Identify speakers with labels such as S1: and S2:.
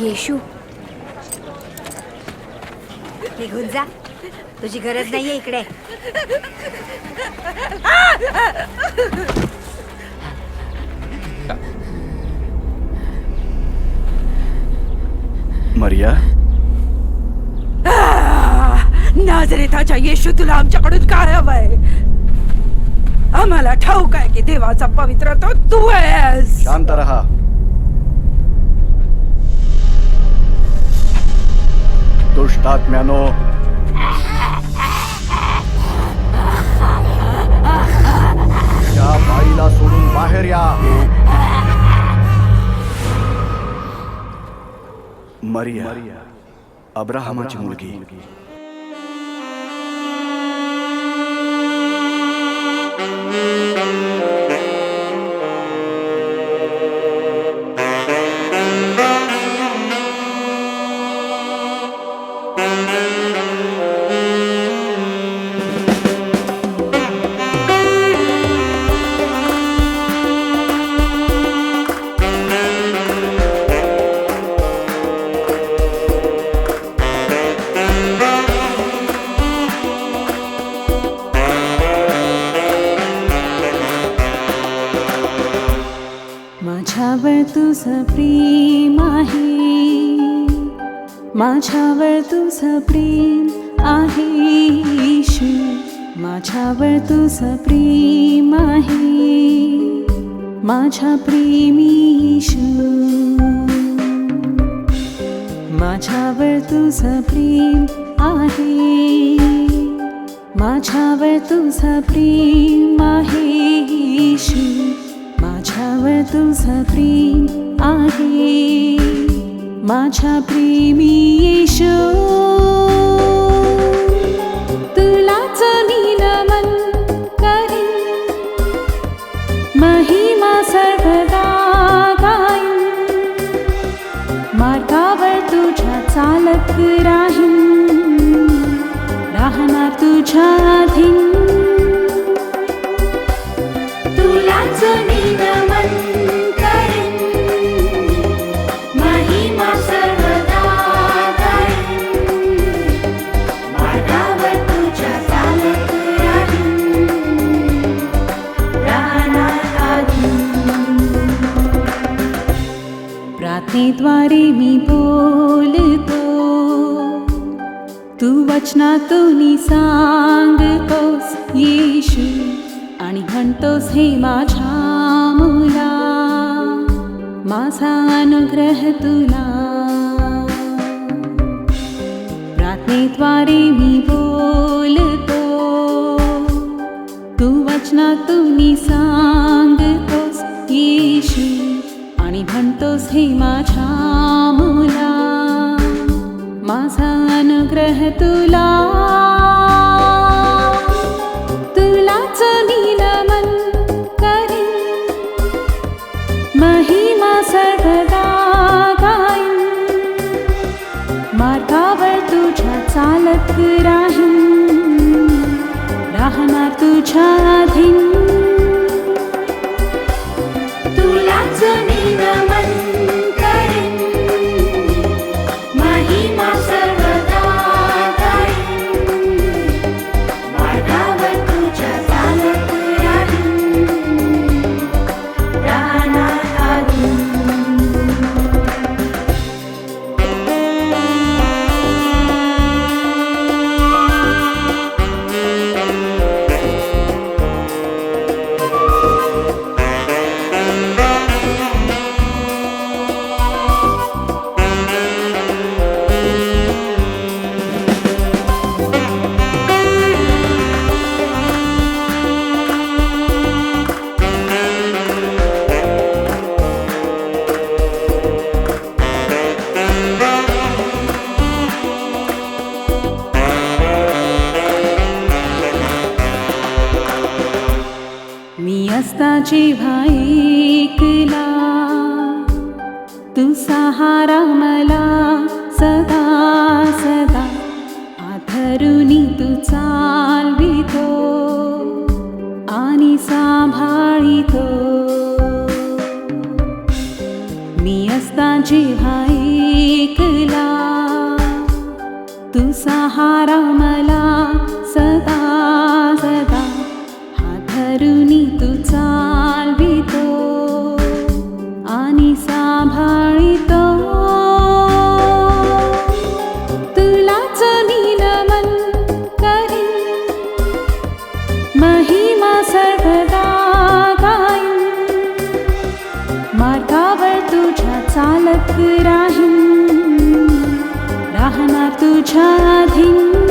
S1: येशू. निघून जा. तुझी गरज नाहीये इकडे.
S2: मरिया?
S3: नाजरेथाच्या येशू तुला आमच्याकडून काय हवंय? आम्हाला ठाऊक आहे की देवाचा पवित्र तो तू आहेस.
S2: शांत रहा. दुष्टात्म्यानो. त्या बाईला सोडून बाहेर या. मरिया अब्राहमाची मुलगी.
S4: thank you तुझं प्रेम आहे. माझ्यावर तुझं प्रेम आहे येशू माझ्यावर तुझं प्रेम आहे. माझ्या प्रेमी येशू माझ्यावर तुझं प्रेम आहे. माझ्यावर तुझं प्रेम आहे येशू तुझं प्रेम आहे माझ्या प्रेमी येशू। तुलाच मी नमन करीन। महिमा सर्वदा गाईन। मार्गावर तुझ्या चालत राहीन। राहणार तुझ्या अधीन मी बोलतो तू वचनातून सांगतोस येशू आणि म्हणतोस हे माझ्या मुला माझा अनुग्रह तुला. प्रार्थनेद्वारे मी बोलतो तू येशू आणि म्हणतोस हे माझ्या मुला माझा अनुग्रह तुला. तुलाच मी नमन करीन. महिमा सर्वदा गाईन. मार्गावर तुझ्या चालत राहीन. राहणार तुझ्या अधीन जेव्हा ऐकला तू सहारा मला सदा सदा आधरुनी तू चालवितो आणि सांभाळितो. मी असता जेव्हा एकला तू सहारा मला चालवितो आणि सांभाळितो. तुलाच मी नमन करीन. महिमा सर्वदा गाई मार्गावर तुझ्या चालत राहीन. राहणार तुझ्या अधीन.